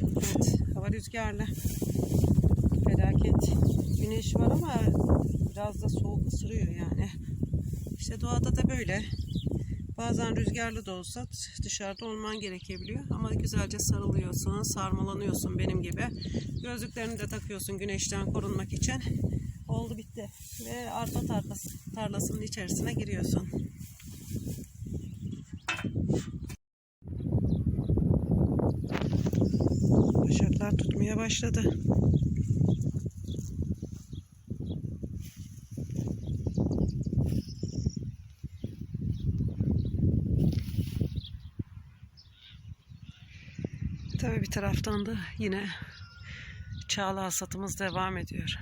Evet, hava rüzgarlı. Felaket. Güneş var ama biraz da soğuk ısırıyor yani. İşte doğada da böyle. Bazen rüzgarlı da olsa dışarıda olman gerekebiliyor. Ama güzelce sarılıyorsun, sarmalanıyorsun benim gibi. Gözlüklerini de takıyorsun güneşten korunmak için. Oldu bitti. Ve arpa tarlası, tarlasının içerisine giriyorsun. Başaklar tutmaya başladı. Tabii bir taraftan da yine çağla hasatımız devam ediyor.